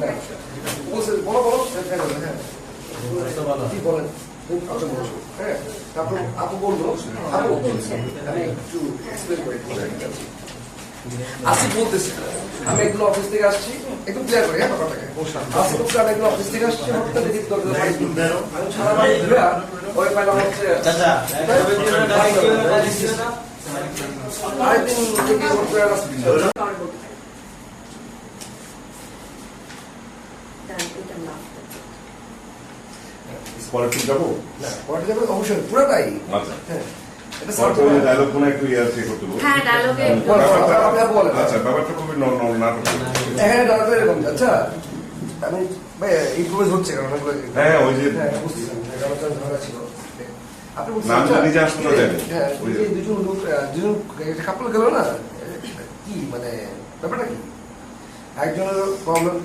হ্যাঁ বলো বলো হ্যাঁ হ্যাঁ কি বলেন হ্যাঁ তারপর আপু বলল আপু আমি একটু এক্সপ্লেন করি আসি বলতেছি আমি এগুলো অফিস থেকে আসছি একটু ক্লিয়ার করি হ্যাঁ ব্যাপারটাকে। আসি বলছি আমি এগুলো অফিস থেকে আসছি হঠাৎ দেখি দরজা আমি সারা বাড়ি ঘুরে ওই পাইলাম হচ্ছে। আরেকদিন আসছি পলিটিক্স যাব? না পরে যাবে অবশ্যই পুরোটাই। আচ্ছা। হ্যাঁ। হ্যাঁ। আচ্ছা ন- ন- আচ্ছা। আমি ইম্প্রোভাইজ হচ্ছে কারণ হ্যাঁ, ওই যে- হ্যাঁ ছিল। আপনি আচ্ছা। হ্যাঁ দুজন লোক দুজন কাপল গেল না? কি মানে ব্যাপারটা কি? একজনের প্রবলেম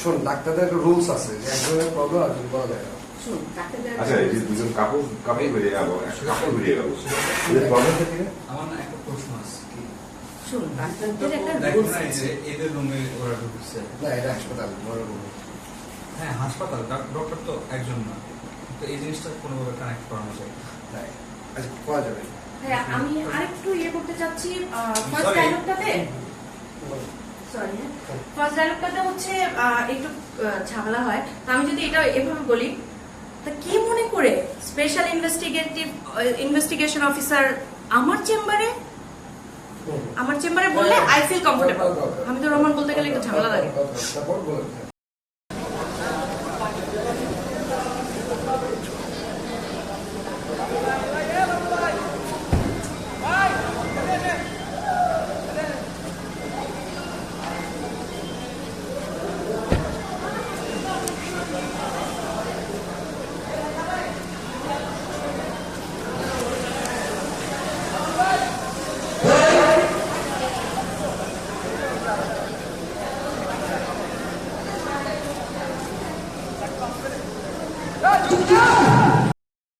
শোন ডাক্তারদের একটা রুলস আছে যে একজনের প্রবলেম একজন বলা যায় না। আচ্ছা এই যে দুজন কাপড় কাপড় বেরিয়ে গেল কাপড় বেরিয়ে গেল। এদের প্রবলেমটা কি? আমার না একটা প্রশ্ন আছে কি? শুনুন ডাক্তারদের একটা রুলস আছে। যে এদের রুমে ওরা ঢুকছে। না এটা হাসপাতাল বড়। হ্যাঁ হাসপাতাল ডক্টর তো একজন না। তো এই জিনিসটা কোনোভাবে কানেক্ট করানো যায় তাই আচ্ছা করা যাবে। হ্যাঁ আমি আরেকটু ইয়ে করতে চাচ্ছি ফার্স্ট ডায়লগটাতে সরি ফার্স্ট ডায়লগটাতে হচ্ছে একটু ঝামেলা হয়। তো আমি যদি এটা এভাবে বলি তা কি মনে করে স্পেশাল ইনভেস্টিগেটিভ ইনভেস্টিগেশন অফিসার আমার চেম্বারে? আমার চেম্বারে বললে আই ফিল কমফোর্টেবল আমি তো রহমান বলতে গেলে একটু ঝামেলা লাগে। তারপর বলেন